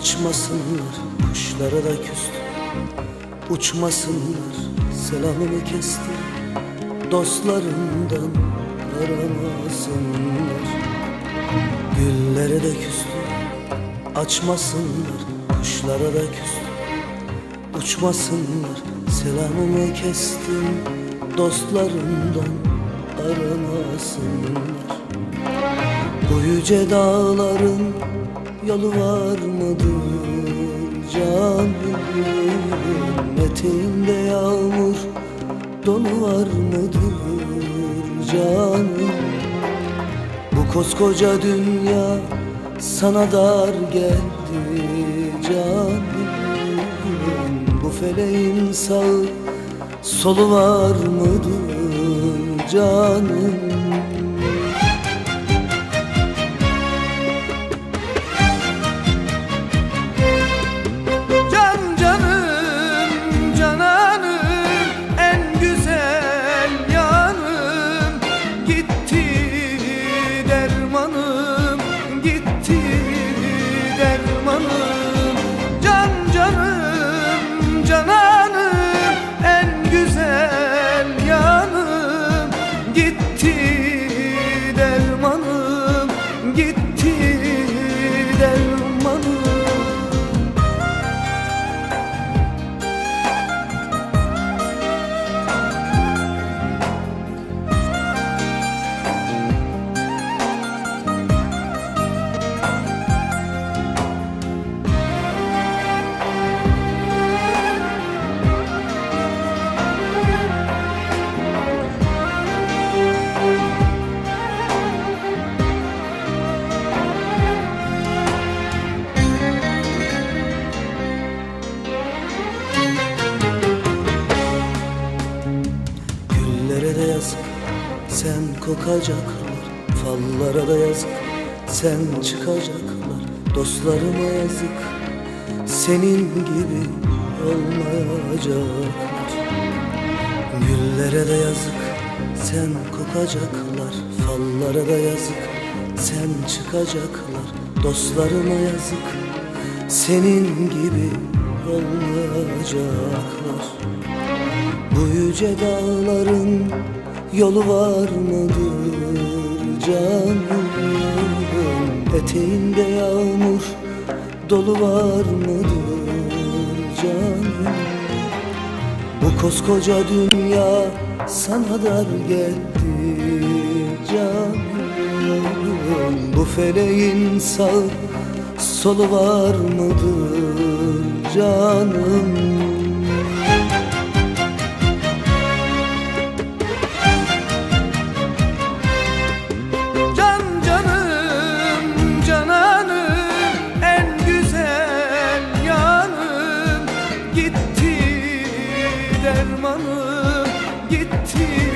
Açmasınlar kuşlara da küstü Uçmasınlar selamımı kesti Dostlarından aramasınlar Güllere de küstü Açmasınlar kuşlara da küstü Uçmasınlar selamımı kestim. Dostlarından aramasınlar Bu yüce dağların yolu var mıdır canım? Eteğinde yağmur dolu var mıdır canım? Bu koskoca dünya sana dar geldi canım. Bu feleğin sağı solu var mıdır canım Yazık. Sen kokacaklar Fallara da yazık. Sen çıkacaklar Dostlarıma yazık. Senin gibi olmayacaklar. Güllere de yazık. Sen kokacaklar Fallara da yazık. Sen çıkacaklar Dostlarıma yazık. Senin gibi olmayacaklar bu yüce dağların yolu var mıdır canım? Eteğinde yağmur dolu var mıdır canım? Bu koskoca dünya sana dar geldi canım. Bu feleğin sağ solu var mıdır canım dermanım gitti